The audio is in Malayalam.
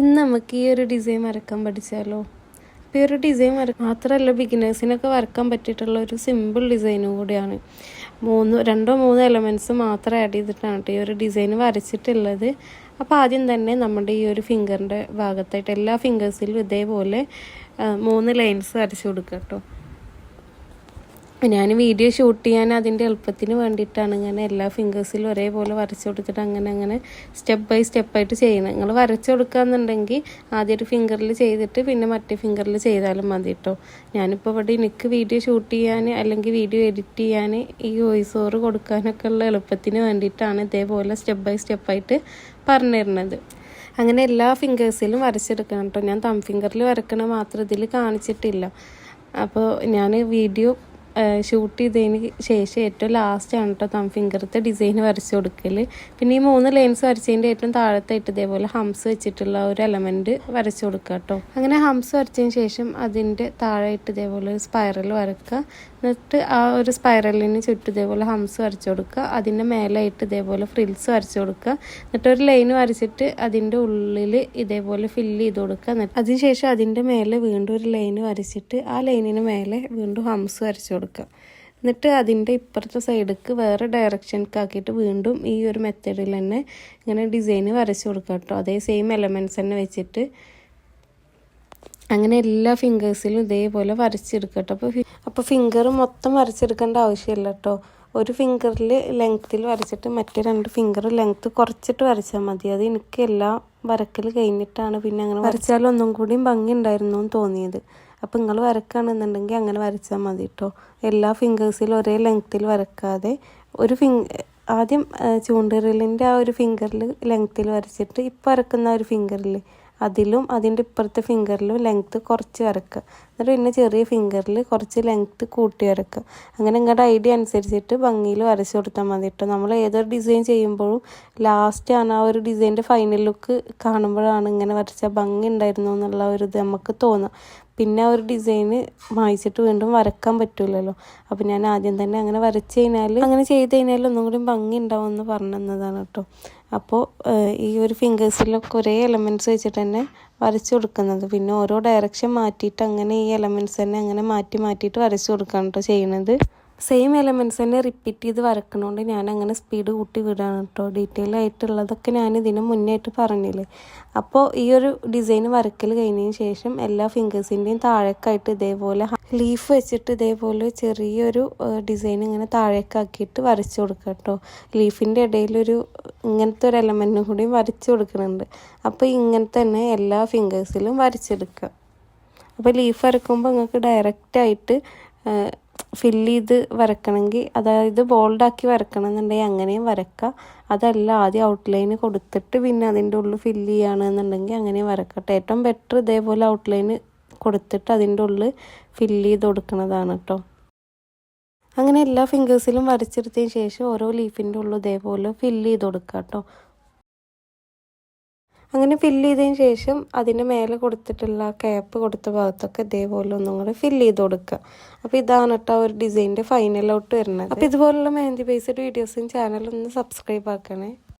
ഇന്ന് നമുക്ക് ഈ ഒരു ഡിസൈൻ വരക്കാൻ പഠിച്ചാലോ? അപ്പോൾ ഈ ഒരു ഡിസൈൻ വര മാത്രമല്ല ബിഗിനേഴ്സിനൊക്കെ വരക്കാൻ പറ്റിയിട്ടുള്ള ഒരു സിമ്പിൾ ഡിസൈനും കൂടിയാണ്. മൂന്ന് രണ്ടോ മൂന്നോ എലമെന്റ്സ് മാത്രം ആഡ് ചെയ്തിട്ടാണ് ഈ ഒരു ഡിസൈൻ വരച്ചിട്ടുള്ളത്. അപ്പോൾ ആദ്യം തന്നെ നമ്മുടെ ഈ ഒരു ഫിംഗറിന്റെ ഭാഗത്തായിട്ട് എല്ലാ ഫിംഗേഴ്സിലും ഇതേപോലെ മൂന്ന് ലൈൻസ് വരച്ചു കൊടുക്കുക കേട്ടോ. ഞാൻ വീഡിയോ ഷൂട്ട് ചെയ്യാൻ അതിന്റെ എളുപ്പത്തിന് വേണ്ടിയിട്ടാണ് ഇങ്ങനെ എല്ലാ ഫിംഗേഴ്സിലും ഒരേപോലെ വരച്ചു കൊടുത്തിട്ട് അങ്ങനെ അങ്ങനെ സ്റ്റെപ്പ് ബൈ സ്റ്റെപ്പായിട്ട് ചെയ്യുന്നത്. നിങ്ങൾ വരച്ചു കൊടുക്കുകയെന്നുണ്ടെങ്കിൽ ആദ്യം ഒരു ഫിംഗറിൽ ചെയ്തിട്ട് പിന്നെ മറ്റേ ഫിംഗറിൽ ചെയ്താലും മതി കേട്ടോ ഞാനിപ്പോൾ ഇവിടെ എനിക്ക് വീഡിയോ ഷൂട്ട് ചെയ്യാൻ അല്ലെങ്കിൽ വീഡിയോ എഡിറ്റ് ചെയ്യാൻ ഈ വോയിസ് ഓവർ കൊടുക്കാനൊക്കെ ഉള്ള എളുപ്പത്തിന് വേണ്ടിയിട്ടാണ് ഇതേപോലെ സ്റ്റെപ്പ് ബൈ സ്റ്റെപ്പായിട്ട് പറഞ്ഞു തരുന്നത് അങ്ങനെ എല്ലാ ഫിംഗേഴ്സിലും വരച്ചെടുക്കണം കേട്ടോ ഞാൻ തം ഫിംഗറിൽ വരക്കണ മാത്രം ഇതിൽ കാണിച്ചിട്ടില്ല. അപ്പോൾ ഞാൻ വീഡിയോ ഷൂട്ട് ചെയ്തതിന് ശേഷം ഏറ്റവും ലാസ്റ്റ് ആണ് കേട്ടോ തം ഫിംഗറത്തെ ഡിസൈൻ വരച്ച് കൊടുക്കൽ പിന്നെ ഈ മൂന്ന് ലൈൻസ് വരച്ചതിന്റെ ഏറ്റവും താഴത്തായിട്ട് ഇതേപോലെ ഹംസ് വെച്ചിട്ടുള്ള ഒരു എലമെന്റ് വരച്ച് കൊടുക്കുക കേട്ടോ അങ്ങനെ ഹംസ് വരച്ചതിന് ശേഷം അതിന്റെ താഴെയിട്ട് ഇതേപോലെ ഒരു സ്പൈറൽ വരക്കുക. എന്നിട്ട് ആ ഒരു സ്പൈറലിന് ചുറ്റും ഇതേപോലെ ഹംസ് വരച്ചു കൊടുക്കുക. അതിന്റെ മേലായിട്ട് ഇതേപോലെ ഫ്രിൽസ് വരച്ചു കൊടുക്കുക. എന്നിട്ട് ഒരു ലൈൻ വരച്ചിട്ട് അതിന്റെ ഉള്ളിൽ ഇതേപോലെ ഫില്ല് ചെയ്ത് കൊടുക്കുക. എന്നിട്ട് അതിനുശേഷം അതിന്റെ മേലെ വീണ്ടും ഒരു ലൈൻ വരച്ചിട്ട് ആ ലൈനിന് മേലെ വീണ്ടും ഹംസ് വരച്ചു കൊടുക്കുക. എന്നിട്ട് അതിന്റെ ഇപ്പുറത്തെ സൈഡിലേക്ക് വേറെ ഡയറക്ഷൻക്ക് ആക്കിയിട്ട് വീണ്ടും ഈ ഒരു മെത്തേഡിൽ തന്നെ ഇങ്ങനെ ഡിസൈൻ വരച്ചു കൊടുക്കുക കേട്ടോ. അതേ സെയിം എലമെന്റ്സ് തന്നെ വെച്ചിട്ട് അങ്ങനെ എല്ലാ ഫിംഗേഴ്സിലും ഇതേപോലെ വരച്ചെടുക്കുക കേട്ടോ. അപ്പോൾ അപ്പോൾ ഫിംഗർ മൊത്തം വരച്ചെടുക്കേണ്ട ആവശ്യമില്ല കേട്ടോ. ഒരു ഫിംഗറിൽ ലെങ്ത്തിൽ വരച്ചിട്ട് മറ്റേ രണ്ട് ഫിംഗർ ലെങ്ത്ത് കുറച്ചിട്ട് വരച്ചാൽ മതി. അത് എനിക്ക് എല്ലാം വരക്കൽ കഴിഞ്ഞിട്ടാണ് പിന്നെ അങ്ങനെ വരച്ചാൽ ഒന്നും കൂടിയും ഭംഗി ഉണ്ടായിരുന്നു എന്ന് തോന്നിയത്. അപ്പോൾ നിങ്ങൾ വരക്കുകയാണെന്നുണ്ടെങ്കിൽ അങ്ങനെ വരച്ചാൽ മതി കേട്ടോ. എല്ലാ ഫിംഗേഴ്സിലും ഒരേ ലെങ്ത്തിൽ വരക്കാതെ ഒരു ഫിംഗ് ആദ്യം ചൂണ്ടുവിരലിന്റെ ആ ഒരു ഫിംഗറിൽ ലെങ്ത്തിൽ വരച്ചിട്ട് ഇപ്പോൾ വരക്കുന്ന ഒരു ഫിംഗറിൽ അതിലും അതിന്റെ ഇപ്പുറത്തെ ഫിംഗറിലും ലെങ്ത്ത് കുറച്ച് വരക്കുക എന്നിട്ട് പിന്നെ ചെറിയ ഫിംഗറിൽ കുറച്ച് ലെങ്ത്ത് കൂട്ടി വരക്കുക അങ്ങനെ നിങ്ങളുടെ ഐഡിയ അനുസരിച്ചിട്ട് ഭംഗിയിൽ വരച്ചു കൊടുത്താൽ മതി കേട്ടോ നമ്മൾ ഏതൊരു ഡിസൈൻ ചെയ്യുമ്പോഴും ലാസ്റ്റ് ആണ് ആ ഒരു ഡിസൈന്റെ ഫൈനൽ ലുക്ക് കാണുമ്പോഴാണ് ഇങ്ങനെ വരച്ച ഭംഗി ഉണ്ടായിരുന്നു എന്നുള്ള ഒരു ഇത് നമുക്ക് തോന്നുക പിന്നെ ഒരു ഡിസൈന് മായിച്ചിട്ട് വീണ്ടും വരക്കാൻ പറ്റൂലല്ലോ. അപ്പോൾ ഞാൻ ആദ്യം തന്നെ അങ്ങനെ വരച്ച് കഴിഞ്ഞാൽ അങ്ങനെ ചെയ്ത് കഴിഞ്ഞാൽ ഒന്നും കൂടി ഭംഗി ഉണ്ടാവും എന്ന് പറഞ്ഞു തന്നതാണ് കേട്ടോ. അപ്പോൾ ഈ ഒരു ഫിംഗേഴ്സിലൊക്കെ ഒരേ എലമെന്റ്സ് വെച്ചിട്ട് തന്നെ വരച്ചു കൊടുക്കുന്നത്. പിന്നെ ഓരോ ഡയറക്ഷൻ മാറ്റിയിട്ട് അങ്ങനെ ഈ എലമെന്റ്സ് തന്നെ അങ്ങനെ മാറ്റി മാറ്റിയിട്ട് വരച്ചു കൊടുക്കുകയാണ് കേട്ടോ ചെയ്യുന്നത് സെയിം എലമെന്റ്സ് തന്നെ റിപ്പീറ്റ് ചെയ്ത് വരക്കണോണ്ട് ഞാൻ അങ്ങനെ സ്പീഡ് കൂട്ടി വിടാണ് കേട്ടോ ഡീറ്റെയിൽ ആയിട്ടുള്ളതൊക്കെ ഞാൻ ഇതിന് മുന്നേറ്റ് പറഞ്ഞില്ലേ. അപ്പോൾ ഈ ഒരു ഡിസൈൻ വരക്കൽ കഴിഞ്ഞതിന് ശേഷം എല്ലാ ഫിംഗേഴ്സിന്റെയും താഴേക്കായിട്ട് ഇതേപോലെ ലീഫ് വെച്ചിട്ട് ഇതേപോലെ ചെറിയൊരു ഡിസൈൻ ഇങ്ങനെ താഴേക്കാക്കിയിട്ട് വരച്ചു കൊടുക്കുക കേട്ടോ ലീഫിന്റെ ഇടയിലൊരു ഇങ്ങനത്തെ ഒരു എലമെന്റും കൂടി വരച്ചു കൊടുക്കുന്നുണ്ട് അപ്പോൾ ഇങ്ങനെ തന്നെ എല്ലാ ഫിംഗേഴ്സിലും വരച്ചെടുക്കുക അപ്പോൾ ലീഫ് വരക്കുമ്പോൾ നിങ്ങൾക്ക് ഡയറക്റ്റായിട്ട് ഫില്ല് ചെയ്ത് വരക്കണമെങ്കിൽ അതായത് ബോൾഡാക്കി വരക്കണം എന്നുണ്ടെങ്കിൽ അങ്ങനെയും വരക്കുക അതല്ല ആദ്യം ഔട്ട്ലൈന് കൊടുത്തിട്ട് പിന്നെ അതിന്റെ ഉള്ളിൽ ഫില്ല് ചെയ്യുകയാണെന്നുണ്ടെങ്കിൽ അങ്ങനെ വരക്കട്ടെ. ഏറ്റവും ബെറ്റർ ഇതേപോലെ ഔട്ട്ലൈന് കൊടുത്തിട്ട് അതിന്റെ ഉള്ളിൽ ഫില്ല് ചെയ്ത് കൊടുക്കുന്നതാണ് കേട്ടോ അങ്ങനെ എല്ലാ ഫിംഗേഴ്സിലും വരച്ചെടുത്തതിന് ശേഷം ഓരോ ലീഫിന്റെ ഉള്ളിൽ ഇതേപോലെ ഫില്ല് ചെയ്ത് കൊടുക്കുക കേട്ടോ അങ്ങനെ ഫില്ല് ചെയ്തതിന് ശേഷം അതിന്റെ മേലെ കൊടുത്തിട്ടുള്ള ക്യാപ്പ് കൊടുത്ത ഭാഗത്തൊക്കെ ഇതേപോലെ ഒന്നും കൂടെ ഫില്ല് ചെയ്ത് കൊടുക്കുക. അപ്പോൾ ഇതാണ് കേട്ടോ ഒരു ഡിസൈന്റെ ഫൈനൽ ഔട്ട് വരുന്നത്. അപ്പോൾ ഇതുപോലുള്ള മെഹന്തി ബേസ്ഡ് വീഡിയോസും ചാനലൊന്ന് സബ്സ്ക്രൈബ് ആക്കണേ.